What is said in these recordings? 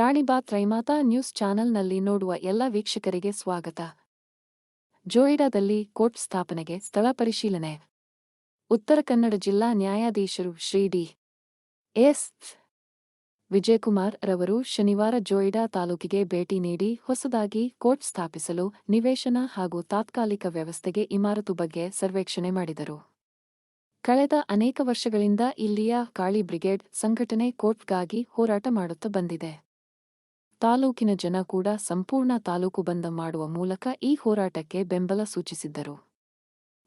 ರಾಣಿಬಾತ್ ತ್ರೈಮಾತಾ news ಚಾನೆಲ್ನಲ್ಲಿ ನೋಡುವ ಎಲ್ಲ ವೀಕ್ಷಕರಿಗೆ ಸ್ವಾಗತ. ಜೋಯಿಡಾದಲ್ಲಿ ಕೋರ್ಟ್ ಸ್ಥಾಪನೆಗೆ ಸ್ಥಳ ಪರಿಶೀಲನೆ. ಉತ್ತರ ಕನ್ನಡ ಜಿಲ್ಲಾ ನ್ಯಾಯಾಧೀಶರು ಶ್ರೀ ಡಿ. ಎಸ್. ವಿಜಯಕುಮಾರ್ ರವರು ಶನಿವಾರ ಜೋಯಿಡಾ ತಾಲೂಕಿಗೆ ಭೇಟಿ ನೀಡಿ ಹೊಸದಾಗಿ ಕೋರ್ಟ್ ಸ್ಥಾಪಿಸಲು ನಿವೇಶನ ಹಾಗೂ ತಾತ್ಕಾಲಿಕ ವ್ಯವಸ್ಥೆಗೆ ಇಮಾರತು ಬಗ್ಗೆ ಸರ್ವೇಕ್ಷಣೆ ಮಾಡಿದರು. ಕಳೆದ ಅನೇಕ ವರ್ಷಗಳಿಂದ ಇಲ್ಲಿಯ ಕಾಳಿ ಬ್ರಿಗೇಡ್ ಸಂಘಟನೆ ಕೋರ್ಟ್ಗಾಗಿ ಹೋರಾಟ ಮಾಡುತ್ತಾ ಬಂದಿದೆ. ತಾಲೂಕಿನ ಜನ ಕೂಡ ಸಂಪೂರ್ಣ ತಾಲೂಕು ಬಂದ ಮಾಡುವ ಮೂಲಕ ಈ ಹೋರಾಟಕ್ಕೆ ಬೆಂಬಲ ಸೂಚಿಸಿದ್ದರು.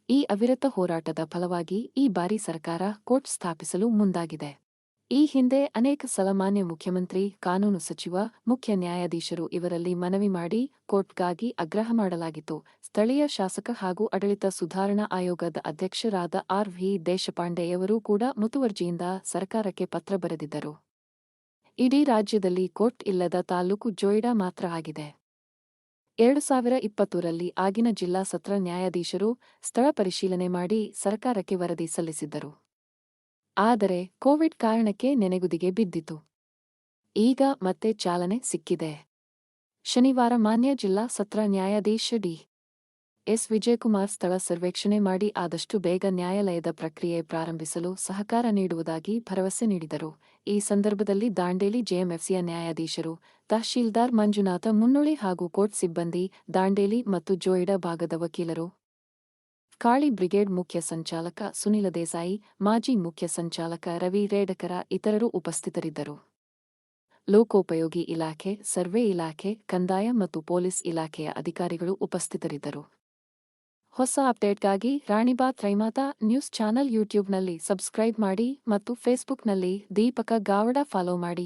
ಈ ಅವಿರತ ಹೋರಾಟದ ಫಲವಾಗಿ ಈ ಬಾರಿ ಸರ್ಕಾರ ಕೋರ್ಟ್ ಸ್ಥಾಪಿಸಲು ಮುಂದಾಗಿದೆ. ಈ ಹಿಂದೆ ಅನೇಕ ಸಲಮಾನ್ಯ ಮುಖ್ಯಮಂತ್ರಿ, ಕಾನೂನು ಸಚಿವ, ಮುಖ್ಯ ನ್ಯಾಯಾಧೀಶರು ಇವರಲ್ಲಿ ಮನವಿ ಮಾಡಿ ಕೋರ್ಟ್ಗಾಗಿ ಆಗ್ರಹ ಮಾಡಲಾಗಿತ್ತು. ಸ್ಥಳೀಯ ಶಾಸಕ ಹಾಗೂ ಆಡಳಿತ ಸುಧಾರಣಾ ಆಯೋಗದ ಅಧ್ಯಕ್ಷರಾದ ಆರ್ ವಿ ದೇಶಪಾಂಡೆಯವರೂ ಕೂಡ ಮುತುವರ್ಜಿಯಿಂದ ಸರ್ಕಾರಕ್ಕೆ ಪತ್ರ ಬರೆದಿದ್ದರು. ಇಡೀ ರಾಜ್ಯದಲ್ಲಿ ಕೋರ್ಟ್ ಇಲ್ಲದ ತಾಲೂಕು ಜೋಯಿಡಾ ಮಾತ್ರ ಆಗಿದೆ. ಎರಡು ಸಾವಿರ ಇಪ್ಪತ್ತರಲ್ಲಿ ಆಗಿನ ಜಿಲ್ಲಾ ಸತ್ರ ನ್ಯಾಯಾಧೀಶರು ಸ್ಥಳ ಪರಿಶೀಲನೆ ಮಾಡಿ ಸರ್ಕಾರಕ್ಕೆ ವರದಿ ಸಲ್ಲಿಸಿದ್ದರು. ಆದರೆ ಕೋವಿಡ್ ಕಾರಣಕ್ಕೆ ನೆನೆಗುದಿಗೆ ಬಿದ್ದಿತು. ಈಗ ಮತ್ತೆ ಚಾಲನೆ ಸಿಕ್ಕಿದೆ. ಶನಿವಾರ ಮಾನ್ಯ ಜಿಲ್ಲಾ ಸತ್ರ ನ್ಯಾಯಾಧೀಶ ಡಿ. ಎಸ್. ವಿಜಯಕುಮಾರ್ ಸ್ಥಳ ಸರ್ವೇಕ್ಷಣೆ ಮಾಡಿ ಆದಷ್ಟು ಬೇಗ ನ್ಯಾಯಾಲಯದ ಪ್ರಕ್ರಿಯೆ ಪ್ರಾರಂಭಿಸಲು ಸಹಕಾರ ನೀಡುವುದಾಗಿ ಭರವಸೆ ನೀಡಿದರು. ಈ ಸಂದರ್ಭದಲ್ಲಿ ದಾಂಡೇಲಿ ಜೆಎಂಎಫ್ಸಿಯ ನ್ಯಾಯಾಧೀಶರು ತಹಶೀಲ್ದಾರ್ ಮಂಜುನಾಥ ಮುನ್ನುಳಿ ಹಾಗೂ ಕೋರ್ಟ್ ಸಿಬ್ಬಂದಿ ದಾಂಡೇಲಿ ಮತ್ತು ಜೋಯಿಡಾ ಭಾಗದ ವಕೀಲರು, ಕಾಳಿ ಬ್ರಿಗೇಡ್ ಮುಖ್ಯ ಸಂಚಾಲಕ ಸುನಿಲ ದೇಸಾಯಿ, ಮಾಜಿ ಮುಖ್ಯ ಸಂಚಾಲಕ ರವಿ ರೇಡಕರ ಇತರರು ಉಪಸ್ಥಿತರಿದ್ದರು. ಲೋಕೋಪಯೋಗಿ ಇಲಾಖೆ, ಸರ್ವೆ ಇಲಾಖೆ, ಕಂದಾಯ ಮತ್ತು ಪೊಲೀಸ್ ಇಲಾಖೆಯ ಅಧಿಕಾರಿಗಳು ಉಪಸ್ಥಿತರಿದ್ದರು. ಹೊಸ ಅಪ್ಡೇಟ್ಗಾಗಿ ರಾಣಿಬಾತ್ ರೈಮಾತಾ ನ್ಯೂಸ್ ಚಾನೆಲ್ ಯೂಟ್ಯೂಬ್ನಲ್ಲಿ ಸಬ್ಸ್ಕ್ರೈಬ್ ಮಾಡಿ ಮತ್ತು ಫೇಸ್ಬುಕ್ನಲ್ಲಿ ದೀಪಕ ಗಾವಡ ಫಾಲೋ ಮಾಡಿ.